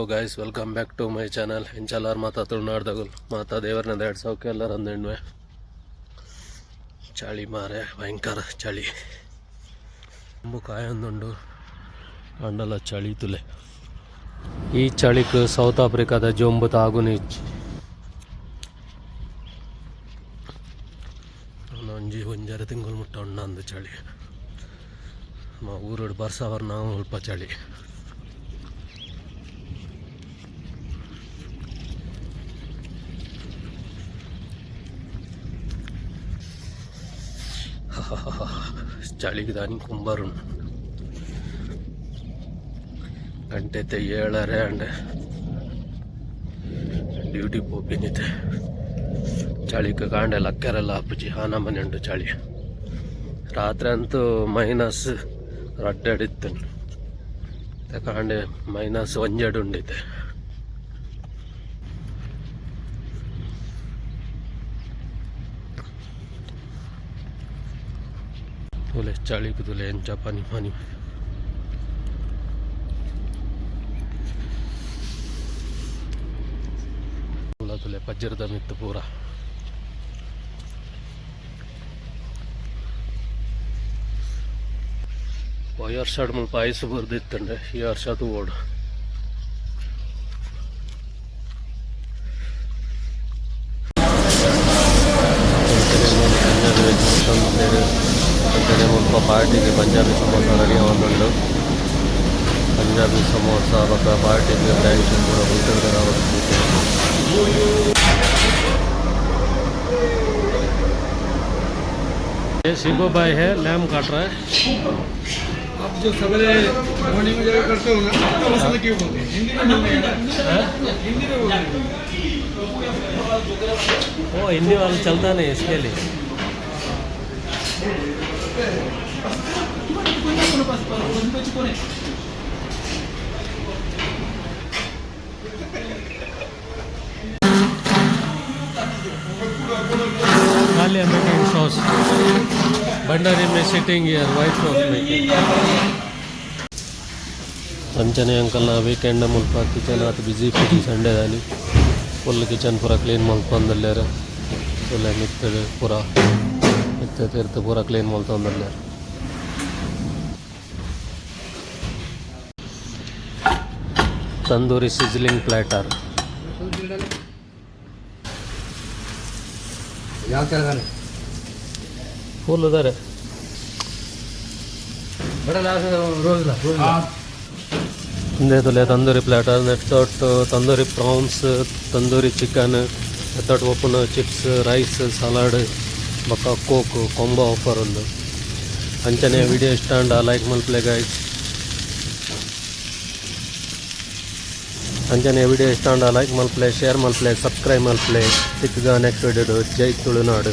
Hello guys welcome back to my channel ಇಂಚಲ್ಲಾರು ಮಾತಾ ತುಳುನಾಡ್ದಾಗಲ್ ಮಾತಾ ದೇವ್ರನ್ನ ಸಾವಿರಕ್ಕೆ ಎಲ್ಲರ ಅಂದೆಣ್ವೆ ಚಳಿ ಮಾರೆ ಭಯಂಕರ ಚಳಿ ಅಂಬು ಕಾಯೊಂದುಂಡು ಅಂಡಲ ಚಳಿ ತುಲೆ ಈ ಚಳಿಗೆ ಸೌತ್ ಆಫ್ರಿಕಾದ ಜೊಂಬು ತಾಗುನಿ ಒಂಜಿ ಒಂಜಾರ ತಿಂಗಳು ಮುಟ್ಟ ಅಂಡ ಅಂದು ಚಳಿ ಊರು ಬರ್ಸವರ್ ನಾವು ಸ್ವಲ್ಪ ಚಳಿ ಚಳಿಗಾನಿ ಕುಂಬರು. ಗಂಟೆತೆ ಏಳರೆ ಅಂಡೆ. ಡ್ಯೂಟಿ ಪೋಪಿನಿತೆ. ಚಳಿಗೆ ಕಾಂಡೆ ಲಕ್ಕರಲ್ಲ ಅಪ್ಪಜಿ ಹಾನ ಮನೆ ಉಂಟು ಚಳಿ. ರಾತ್ರಿ ಅಂತೂ ಮೈನಸ್ ರಡ್ಡಡಿತ್ತು. ಕಾಂಡೆ ಮೈನಸ್ ಒಂಜೆಡು ಉಂಡಿತೆ. ತುಲೆ ಚಳಿಗೆ ತುಲೆ ಎಂಚ ಪನಿ ಪನಿ ತುಲ ತುಲೆ ಪಜ್ಜರದ ಮಿತ್ತು ಪೂರ ಹೋದ ವರ್ಷ ಮುಲ್ಪ ಐಸು ಬರ್ದಿತ್ತಂಡೆ ಈ ವರ್ಷ ಅದು ಓಡು ಪಾರ್ಟಿಗೆ ಪಂಜಾಬಿ ಸಮೋಸ ರೆಡಿ ಆಗೊಂಡು ಪಂಜಾಬಿ ಸಮೋಸ ಮತ್ತು ಪಾರ್ಟಿಗೆ ಡ್ಯಾನ್ಸ್ ಕೂಡ ಉಳಿದಿರ್ತಾರೆ ये शिबो भाई है लैम काट रहा है आप जो सवेरे मॉर्निंग में जब करते हो ना तो मसाला क्यों बोलते हैं हिंदी में बोलते हैं ना हिंदी में बोलते हैं वो हिंदी वाला चलता नहीं इसके लिए రూపాయలు రోజు పెంచుకొని Kali American sauce. Bandari में sitting here, white sauce ಅಂಕಲ್ನ ವೀಕೆಂಡ್ ಮುಲ್ಪ kitchen busy busy full Sunday ದಾನಿ ಫುಲ್ ಕಿಚನ್ ಪೂರ ಕ್ಲೀನ್ ಮಾಡ್ಕೊಂಡಲ್ಲಾರ ಫುಲ್ಲ ಮಿತ್ತದು ಪೂರ. ಮಿತ್ತ ತೀರ್ಥ ಪೂರ ಕ್ಲೀನ್ ಮಾಡ್ಕೊಂಡಲ್ಲಾರ ತಂದೂರಿ ಸಿಜ್ಲಿಂಗ್ ಪ್ಲ್ಯಾಟರ್ ಯಾವ ಫುಲ್ ಇದಾರೆ ಹಿಂದೆ ತುಲೆ ತಂದೂರಿ ಪ್ಲ್ಯಾಟರ್ ನೆಟ್ಟೊಟ್ಟು ತಂದೂರಿ ಪ್ರಾನ್ಸ್ ತಂದೂರಿ ಚಿಕನ್ ನೆತ್ತೊಟ್ಟು ಓಪನ್ ಚಿಪ್ಸ್ ರೈಸ್ ಸಲಾಡ್ ಬೊಕ್ಕ ಕೋಕ್ ಕೊಂಬೋ ಆಫರ್ ಒಂದು. ಅಂಚನೆ ವಿಡಿಯೋ ಇಷ್ಟ ಅಂಡ ಲೈಕ್ ಮಲ್ಪ್ಲೆ ಗೈಸ್ ಅಂಚನೆ ವಿಡಿಯೋ ಇಷ್ಟ ಲೈಕ್ ಮಲ್ಪ್ಲೆ ಶೇರ್ ಮಲ್ಪ್ಲೆ ಸಬ್ಸ್ಕ್ರೈಬ್ ಮಲ್ಪ್ಲೆ ಸಿಕ್ಕಗ ನೆಕ್ಸ್ಟ್ ವಿಡಿಯೋ ಜೈ ತುಳುನಾಡು.